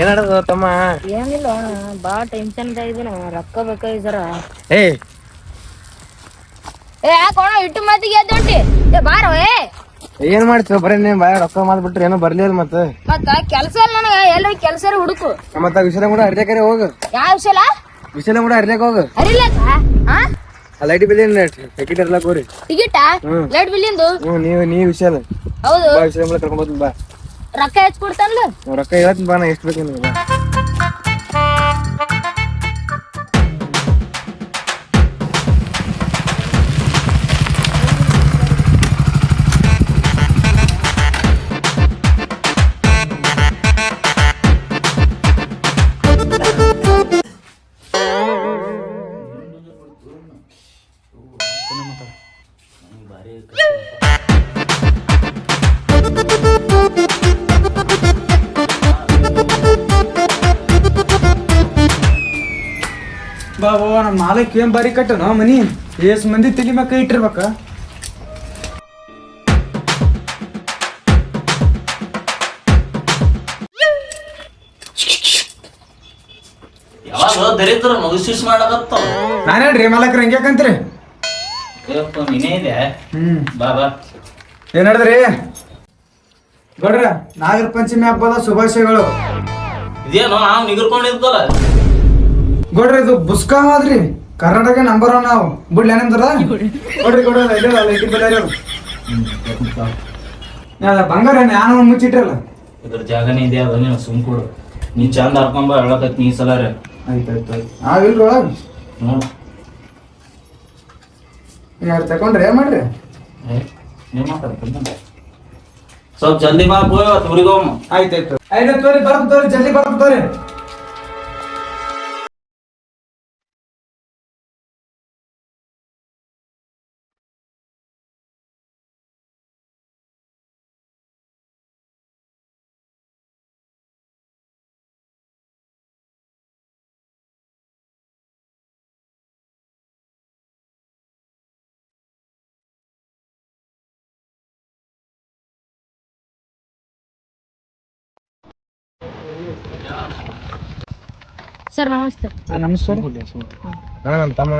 ಏನಾಡದ ತಮ್ಮ? ಏನಿಲ್ಲ ಬಾ ಬಾಳ ಟೆನ್ಷನ್ ಇದೀನಿ ರೊಕ್ಕ ಬೇಕಾಗಿ ಸರ. ಏ. ಏ ಯಾಕೋಣ ಇಟ್ಟು ಮಾತಿಗೆ ಎದ್ದೊಂಟಿ ಏ ಬಾರೋ ಏ. ಏನ್ ಮಾಡ್ತೀವ ಬರೀ ನೀನ್ ಬಾಯ ರೊಕ್ಕ ಮಾಡ್ಬಿಟ್ರಿ ಏನೋ ಬರ್ಲಿಲ್ಲ ಮತ್ತೆ. ಮತ್ತ ಕೆಲ್ಸ ಇಲ್ಲ ನನಗ ಎಲ್ಲ ಕೆಲ್ಸ ಹುಡುಕು. ಮತ್ತ ವಿಷಯ ಕೂಡ ಅರ್ಜಕರೆ ಹೋಗು. ಯಾವ ವಿಷಯ ವಿಷಯ ಕೂಡ ಅರ್ಜಕ್ ಹೋಗು. ಅರಿಲಕ್ಕ ಹಾ ಲೈಟ್ ಬಿಲ್ ಏನ್ ಟಿಕೆಟ್ ಇರ್ಲಾಕ ಹೋರಿ ಟಿಕೆಟಾ ಲೈಟ್ ಬಿಲ್ ಇಂದು? ನೀವು ನೀ ವಿಷಯ ಹೌದು. ವಿಷಯ ಕೂಡ ಕರ್ಕೊಂಡ್ ಬಾ. ರೊಕ್ಕ ಹೆಚ್ಚು ಕೊಡ್ತಾನಲ್ಲ ರೊಕ್ಕ ಹೇಳ್ತೀನಿ ಬಾ ನಾ ಎಷ್ಟು ಬೇಕು ನಿನಗೆ ಬಾ. ಬಾಬು ಮಾಲಕ್ ಏನ್ ಬಾರಿ ಕಟ್ಟನ ಮನಿ? ಎಸ್ ಮಂದಿ ತಲಿ ಮ್ಯಾಗ ಕೈ ಇಟ್ಟಿರ್ಬೇಕ. ಯಾವಾಗ ದರಿದ್ರ ಮಗಸಿಸ್ ಮಾಡಕತ್ತ? ನಾನು ಹೇಳ್ರಿ ಮಾಲಕ್ರ ಹೆಂಗ್ಯಾಕಂತ್ರಿ ನೀನೇ ಇದೆ. ಹ್ಮ್. ಬಾ ಬಾ. ಏನ್ ಹೇಳಿದ್ರಿ ಗೌಡ್ರ ನಾಗರ ಪಂಚಮಿ ಹಬ್ಬದ ಶುಭಾಶಯಗಳು. ಇದೇನೋ ನಾವು ನಿಗರ್ಕೊಂಡಿದ್ದಲ್ಲ. ಗೌಡ್ರ ಇದು ಬುಸ್ಕಾವಾದ್ರಿ ಕರ್ನಾಟಕ ನಂಬರ್ ಒನ್ ನಾವು. ಬಿಡ್ಲಿ ಏನಂತಾರ ಗೌಡ್ರಿ ಗೌಡ್ರ ಇಲ್ಲ ಲೈಟಿ ಬೆಲೆ ಬಂಗಾರ ನಾನು ಮುಚ್ಚಿಟ್ಟಲ್ಲ ಇದ್ರ ಜಾಗನೇ ಇದೆ ಅದ ನೀನು ಸುಮ್ ಕೊಡು. ನೀ ಚಂದ ಹರ್ಕೊಂಬ ಹೇಳಕತ್ ನೀ ಸಲ ರೀ ಆಯ್ತು ಆಯ್ತು ಆಗಿಲ್ರಿ ನೋಡು. ಯಾರು ತಕೊಂಡ್ರಿ ಏನ್ ಮಾಡ್ರಿ? ಏ, ಏನ್ ಮಾತಾಡ್ತೀನಿ ಸ್ವಲ್ಪ ಜಲ್ದಿ ಬಾ ಪೋ ಆಯ್ತು ಆಯ್ತು ಆಯ್ತು. ತೋರಿ ಬರ್ತ ತೋರಿ ಜಲ್ದಿ ಬರ್ತ ತೋರಿ. ಸರ್ ನಮಸ್ತೆ. ತಮ್ಮ?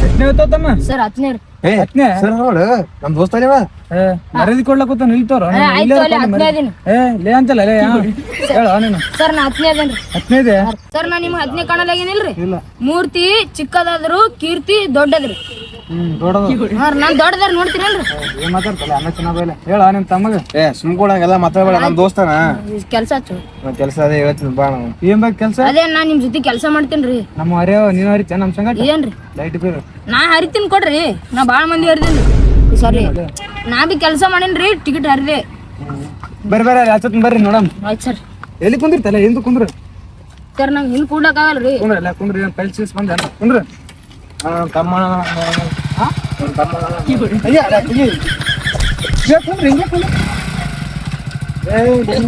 ಎಷ್ಟನೇ ತಮ್ಮ? ಸರ್ ಹತ್ತನೇ ಏ ಹತ್ನೇ? ಸರ್ ನೋಡು ನಮ್ ದೋಸ್ತ ನೀವ ಏ, ಮರ್ಯಾದೆ ಕೊಡ್ಲಕ್ಕ ನಿಲ್ತವ್ರ. ಏ, ಆಯ್ತು ಅಲ್ಲಿ ಹತ್ತನೇ ಅದೇನು ಏ ಲೇ ಅಂತಲ್ಲ ಲೇ ಹೇಳ ನೀನು. ಸರ್ ನಾ ಹತ್ತನೇ ಅದೇನ್ರಿ. ಹತ್ತನೇದೆ ಸರ್ ನಾ ನಿಮ್ಗೆ ಹತ್ತನೇ ಕಾಣಲಾಗೇನಿಲ್ರಿ ಇಲ್ಲ. ಮೂರ್ತಿ ಚಿಕ್ಕದಾದ್ರು ಕೀರ್ತಿ ದೊಡ್ಡದ್ರಿ. ಹ್ಮ್ ದೊಡ್ಡದು. ಹಾ ನಾನ್ ದೊಡ್ಡದಾರ ನೋಡ್ತೀರೇನ್ರಿ ಏನ್ ಮಾತಾಡ್ತಲ್ಲ ಅನ್ನ ಚೆನ್ನಾಗಲ್ಲ ಹೇಳ ನಿಮ್ ತಮ್ಮಗ. ಏ ಸುಮ್ ಕೂಡ ಹಂಗೆಲ್ಲ ಮಾತಾಡ್ಬೇಡ ನಮ್ ದೋಸ್ತನ. ಕೆಲಸ ಹಚ್ಚು ಕೆಲಸ ಅದೇ ಹೇಳ್ತೀನಿ ಬಾ ನಾವು. ಏನ್ ಬೇಕು ಕೆಲ್ಸ? ಅದೇ ನಾ ನಿಮ್ ಜೊತೆ ಕೆಲಸ ಮಾಡ್ತೇನ್ರಿ. ನಮ್ಮ ಹರಿಯವ ನೀನು ಹರಿತ ನಮ್ ಸಂಗಟ ಏನ್ರಿ? ಲೈಟ್ ಬೀರು. ನಾ ಹರಿತೀನಿ ಕೊಡ್ರಿ. ನಾ ಬಾಳ ಮಂದಿ ಹರಿದೇನ್ರಿ ಸಾರಿ ನಾ ಬಿ ಕೆಲಸ ಮಾಡೇನ್ರಿ ಟಿಕೆಟ್ ಹರಿದೆ. ಬರ್ರಿ ಬರ್ರಿ ಆಚತ್ ಬರ್ರಿ ನೋಡಮ್. ಆಯ್ತು ಸರ್. ಎಲ್ಲಿ ಕುಂದಿರ್ತಲ್ಲ ಎಂದು ಕುಂದ್ರು? ಸರ್ ನಂಗೆ ಹಿಂದ್ ಕೂಡ್ಲಕ್ ಆಗಲ್ರಿ. ಕುಂದ್ರ ಎಲ್ಲ ಕುಂದ್ರಿ ಏನ್ ಪೈಲ್ ಸೀಸ್ ಬಂದ ಕುಂದ್ರ. ತಮ್ಮ ಅಲ್ಲ, ಹಿಂಗೆ ಎಲ್ಲ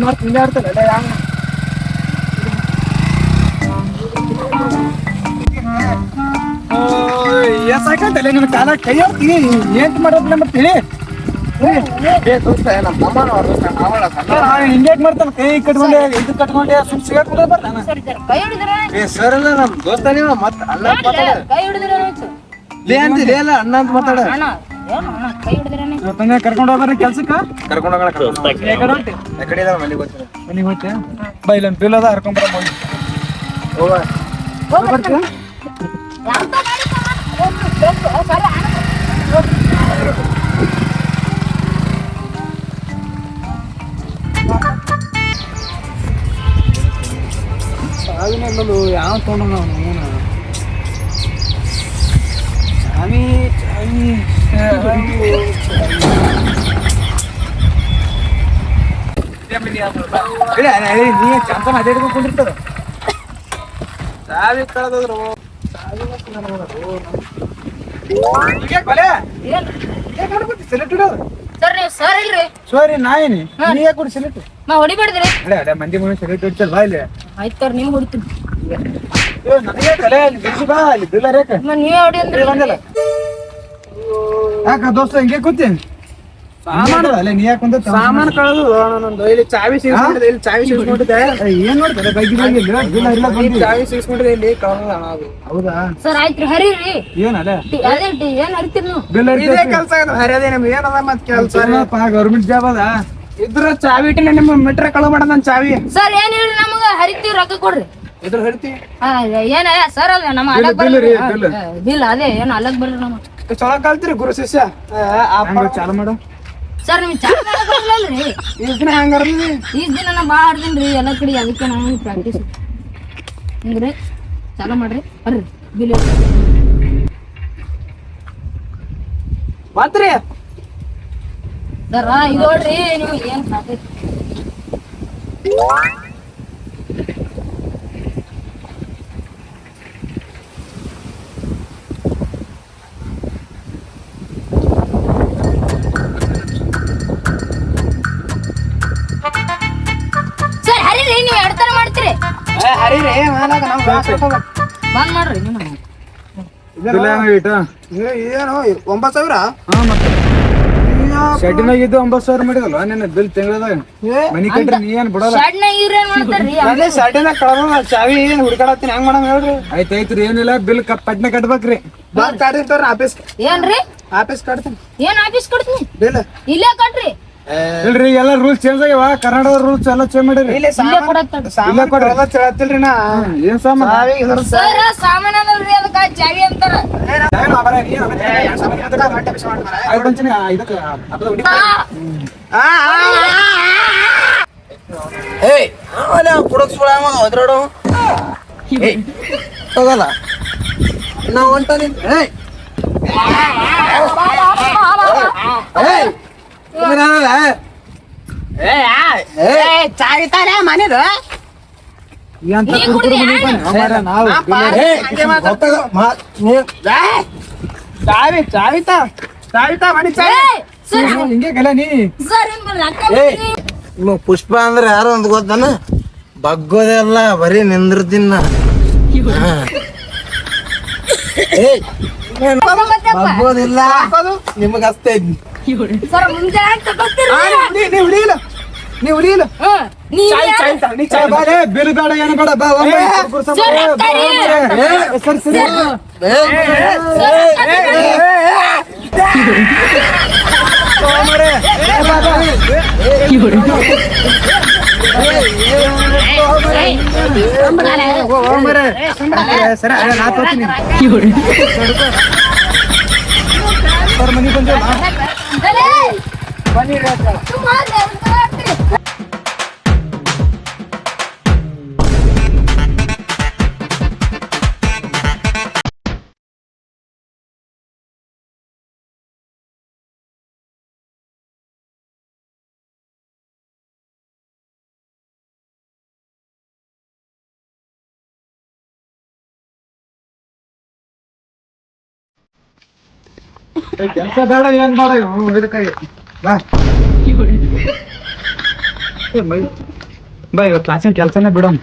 ಯಾವ ಸಾಕಂತಲ್ಲ ನಿನ್ನ ಕಾಲ ಕೈ ಹೋಗ್ತೀನಿ ಏನ್ ಮಾಡೋದಿಲ್ಲ ಮತ್ತೆ ಹೇಳಿ ಹಿಂಗ್ಯಾಕ್ ಮಾಡ್ತಾನ ಕೈ ಕಟ್ಕೊಂಡೆ ಇದು ಕಟ್ಕೊಂಡೆ ಸುಮ್ ಸಿಗಾಕೊಂಡೆ ಬರ್ತಾನ ಸರಿ ಅಲ್ಲ ನಮ್ ದೋಸ್ತ ನೀವ ಮತ್ ಲೇ ಅಂತ ಲೇ ಅಲ್ಲ ಅಣ್ಣ ಅಂತ ಮಾತಾಡ. ಇವತ್ತಂಗ ಕರ್ಕೊಂಡು ಕೆಲ್ಸಕ್ಕ? ಕರ್ಕೊಂಡು ಹೋಗೋಣ ಕಡೆ ಇದಾವ ಮನೆಗೆ ಮನೆಗೆ ಹೋಗ್ತೆ ಬಾ ಇಲ್ಲೊಂದು ಬಿಲ್ ಅದ ಹೋಗ ಬರ್ತೀಯ. ಸಾವಿನಲ್ಲೂ ಯಾವ ತೊಗೊಂಡು ನಾವು ನೀ ಚಂತನ ಅದೇ ಹಿಡ್ಕೊಂಡು ಕುಂದಿರ್ತದ ಚಾವಿ ಕಳೆದ್ರು ಸೆಲೆಕ್ಟ್ ಇಡೋದು ಸರ್ ನೀವು ಸರ್ ಇಲ್ರಿ? ಸೋರಿ ನಾ ಏನಿ? ನೀ ಯಾಕೆ ಕೊಡಿ ಸೆಲೆಕ್ಟ್ ನಾ ಹೊಡಿಬೇಡ್ದ್ರಿ ಅಡೆ ಅಡೆ ಮಂದಿ ಮನೆ ಸೆಲೆಕ್ಟ್ ಇಡ್ತಲ್ ಬಾ ಇಲ್ಲಿ? ಆಯ್ತು ಸರ್ ನಿಮ್ಗೆ ಹೊಡಿತೀನಿ. ಏ, ನನಗೆ ಕಲೆ ಅಲ್ಲಿ ಬಿಸಿ ಬಾ ಅಲ್ಲಿ ನೀವೇ ಹೊಡಿ ಅಂದ್ರೆ. ಯಾಕ ದೋಸ್ತ ಹಿಂಗೆ ಕೂತಿ? ಸಾಮಾನು ಕಳೆದು ನಂದು ಇಲ್ಲಿ ಚಾವಿ ಸಿಗಿಸ್ಕೊಂಡಿದ್ದೆ ಇಲ್ಲಿ ಚಾವಿ ಸಿಗಿಸ್ಕೊಂಡಿದ್ದೆ. ಏನ್ ಬೈಕ್ ಇಲ್ಲ ಇಲ್ಲಿ ಚಾವಿ ಸಿಗಿಸ್ಬಿಟ್ಟಿದೆ ಇಲ್ಲಿ ಕಳೆದ ಅದು ಹೌದಾ? ಸರ್ ಆಯ್ತು ಹರಿರಿ. ಟಿ- ಅದೇ ಏನ್ ಹರಿತೀರಿ ನೀವು? ಬಿಲ್ ಇದೇ ಕೆಲಸ ಹರಿಯದೆ ನಿಮ್ಗೆ. ಏನದ ಮತ್ ಕೆಲಸ? ಗೌರ್ಮೆಂಟ್ ಜಾಬ್ ಅದ? ಇದ್ರ ಚಾವಿ ಇಟ್ಟಿನ ನಿಮ್ಮ ಮೀಟ್ರ್ ಕಳ ಮಾಡ ನನ್ ಚಾವಿ. ಸರ್ ಏನ್ ಹೇಳ್ರಿ ನಮಗ? ಹರಿತೀವಿ ರೊಕ್ಕ ಕೊಡ್ರಿ. ಇದ್ರ ಹರಿತಿ. ಆ, ಏನ ಸರ್ ಅಲ್ಲ ನಮ್ಮ ಅಲಗ್ ಬಿಲ್ ಬರ್ರಿ. ಬಿಲ್. ಬಿಲ್ ಅದೇ ಏನ್ ಅಲಗ್ ಬರ್ರಿ ನಮ್ಮ ಚಲೋ ಕಲ್ತಿರಿ ಗುರು ಶಿಷ್ಯ. ಚಾಲು ಮಾಡು. ಸರ್ ನಿಮ್ಗೆ ಚಾಲ ಬರಲ್ಲಲ್ರಿ ಇಷ್ಟ ದಿನ ಹೆಂಗಾರ ಈ ದಿನ ನಾ ಭಾಳ ಆಡ್ತೀನಿ ಎಲ್ಲ ಕಡೆ ಅದಕ್ಕೆ ನಾನು ಪ್ರಾಕ್ಟೀಸ್ ಹಿಂಗ್ರಿ ಚಾಲು ಮಾಡ್ರಿ. ಬರ್ರಿ ಬಿಲ್ ಮತ್ರಿ ಸರ ಇದು ನೋಡ್ರಿ ನೀವು ಏನ್ ಸಾಕೈತಿ ಬಂದ್ ಮಾಡ್ರಿ ನೀವು ಬಿಲ್ ಏನಾಗಿಟ್ಟು ಏನು ಒಂಬತ್ತು ಸಾವಿರ? ಶೆಡ್ಡಿನಾಗ ಇದ್ದು ಒಂಬತ್ತು ಸಾವಿರ ಮಾಡಿದಲ್ವ ನಿನ್ನ ಬಿಲ್ ತಿಂಗಳದಾಗ? ಮನಿ ಕಟ್ರಿ ನೀ ಏನ್ ಬಿಡಲ್ಲ? ಶಾಡ್ನಾಗ ಅದೇ ಕಳೆದ ಚಾವಿ ಏನು ಹುಡ್ಕಾಡತ್ತೀನಿ ಹೆಂಗ್ ಮಾಡಮ್ ಹೇಳ್ರಿ? ಐತೆ ಐತ್ರಿ ಏನಿಲ್ಲ ಬಿಲ್ ಪಟ್ನೆ ಕಟ್ಬೇಕ್ರಿ. ಬಂದ್ ಕಾಡ್ತೀನಿ ತೋರಿ ಆಫೀಸ್ ಏನ್ರಿ? ಆಫೀಸ್ ಕಟ್ತೀನಿ. ಏನ್ ಆಫೀಸ್ ಕಟ್ತೀನಿ? ಬಿಲ್. ಇಲ್ಲೇ ಕಟ್ರಿ. ಇಲ್ರಿ ಎಲ್ಲ ರೂಲ್ಸ್ ಚೇಂಜ್ ಆಗ್ಯಾವ ಕರ್ನಾಟಕ ರೂಲ್ಸ್ ಎಲ್ಲ ಚೇಂಜ್ ಮಾಡಿರಿ ಇಲ್ಲಿ ಕೊಡತ್ತಾರ ಸಾಮಾನು ನಾ ಏನ್ ಸಾಮಾನ್ ಚಾವಿ ಇದ್ರ ಸರ್ ಸಾಮಾನ್ ಅದಲ್ರಿ ಅದಕ್ಕ ಚಾವಿ ಅಂತಾರ ಆಯ್ತ್ ಒಂಚೂರು, ಆ, ಇದಕ್ಕೆ, ಅದ್ರ ಹೊಡಿ. ಏಯ್ ಅವನ ಕುಡಕ್ ಸುಳ ಒದ್ರಾಡು ಹೋಗಲ್ಲ ನಾ ಹೊಂಟಾನಿ ಏಯ್ ಏಯ್ ಮನೆದು. ಎಂತ? ಮನೆ ಬಂದ ನಾವು ಚಾವಿ ಚಾವಿ ತಾ ಚಾವಿ ತಾ ಮನೆ ಚಾವಿ ಸರ್ ಹಿಂಗೆ ಗಲ ನೀ ಸರ್ ಏನ್ ಬರ್ರಿ ಅಕ್ಕ ಬರ್ರಿ. ಇನ್ನು ಪುಷ್ಪ ಅಂದ್ರೆ ಯಾರು ಅಂತ ಗೊತ್ತಾನ? ಬಗ್ಗೋದೆಲ್ಲ ಬರೀ ನಿಂದ್ರದಿನ್ನ. ಬಗ್ಗೋದಿಲ್ಲ. ನಿಮಗ ಸರ್ ಮುಂದೆ ತಗೋತೀರಿ ನೀವು ಹಿಡಿಯಿಲ್ಲ ನೀವು ಹಿಡಿಯಿಲ್ಲ ಹ್ಮ್ ನೀವ್ ಚಾವಿ ಯಾರ್- ಚಾವಿ ತಾ ನೀ ಏ, ಬಾ ಬೇಡ ಏನು ಬೇಡ ಸರ್, ಸರಿ ಸರಿ ನಾ ತೋತೀನಿ ಸರ್ ಮನೆ பண்ணிடுறேன் ಕೆಲಸ ಬೇಡ ಏನ್ ಬೇಡ ಬಾ. ಬಾ ಇವತ್ತು ಕ್ಲಾಸಿನ ಕೆಲಸನೇ ಬಿಡೋಣ.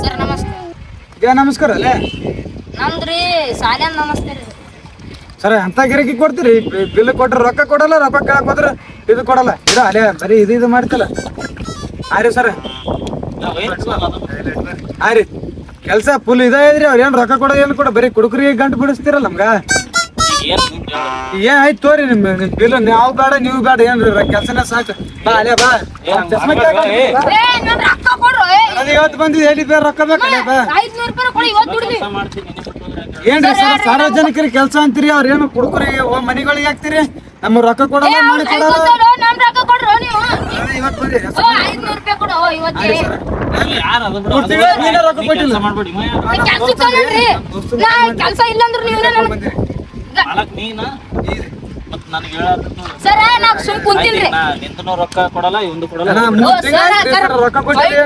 ಸರ್ ನಮಸ್ತೆ ನಮಸ್ಕಾರ ಅಲ್ಲೇ? ನಮ್ದ್ರಿ ಸಾಲ್ಯಾನ್ ನಮಸ್ತೆ ರೀ. ಸರ್ ಅಂತ ಗಿರಕಿ ಕೊಡ್ತೀರಿ. ಬಿಲ್ ಕೊಟ್ರೆ ರೊಕ್ಕ ಕೊಡಲ್ಲ ರೊಕ್ಕ ಕೇಳಕ್ ಹೋದ್ರೆ ಇದು ಕೊಡಲ್ಲ. ಇದು ಅಲ್ಲೇ ಬರೀ ಇದು ಇದು ಮಾಡ್ತಲ್ಲ. ಆಯ್ರಿ ಸರ್. ಆಯ್ರಿ ಕೆಲಸ ಫುಲ್ ಇದ ಇದ್ರಿ ಅವ್ರ ಏನ್ ರೊಕ್ಕ ಕೊಡೋ ಏನ್ ಕೊಡ ಬರೀ ಕುಡುಕರಿಗೆ ಗಂಟು ಬಿಡಿಸ್ತೀರಲ್ಲ ನಮ್ಗ? ಏನ್ ಆಯ್ತು ತೋರಿ ನಿಮ್ ನಿಮ್ ಬಿಲ್? ನಾವು ಬೇಡ ನೀವು ಬೇಡ ಏನ್ರಿ ಕೆಲಸನೇ ಸಾಕು. ಬಾ ಅಲ್ಲೇ ಬಾ. ಚಸ್ಮಾ ಅದು ಇವತ್ತು ಬಂದಿದ್ದು ಹೇಳಿ ಬೇರೆ ರೊಕ್ಕ ಬೇಕಲ್ಲ ಬಾ. ಐದ್ನೂರು ರೂಪಾಯಿ ಕೊಡಿ ಇವತ್ತು ದುಡ್ದಿ ಏನ್ರಿ ಸರ್ ಸಾರ್ವಜನಿಕರಿಗೆ ಕೆಲಸ ಅಂತೀರಿ ಅವ್ರ ಏನು ಕುಡುಕರಿಗೆ ಮನೆಗಳಿಗೆ ಹಾಕ್ತೀರಿ? ನಮ್ಮ ರೊಕ್ಕ ಕೊಡಲ್ಲ ಮಾಡಿ ಕೊಡಲ್ಲ ಐವತ್ತೇಳು, ನಮ್ ರೊಕ್ಕ ಕೊಡ್ರು ನೀವು. ಇವತ್ತು ಐದ್ನೂರು ರೂಪಾಯಿ ಕೊಡು ಇವತ್ತೇ. ರೊಕ್ಕ ಕೊಟ್ಟಿಲ್ಲ. ಕೆಲ್ಸ ಮಾಡ್ಬೇಡಿ ಇಲ್ಲ ಅಂದ್ರೆ ನೀವೇ ನೀನ? ಮತ್ ನನಗೆ ಹೇಳಾರ್ದು ಸರ ನಾ ಸುಮ್ ಕುಂತಿನ್ರಿ ನಿಂತನೂ ರೊಕ್ಕ ಕೊಡಲ್ಲ ಇವಂದು ಕೊಡಲ್ಲ ರೊಕ್ಕ ಕೊಟ್ಟಿರಿ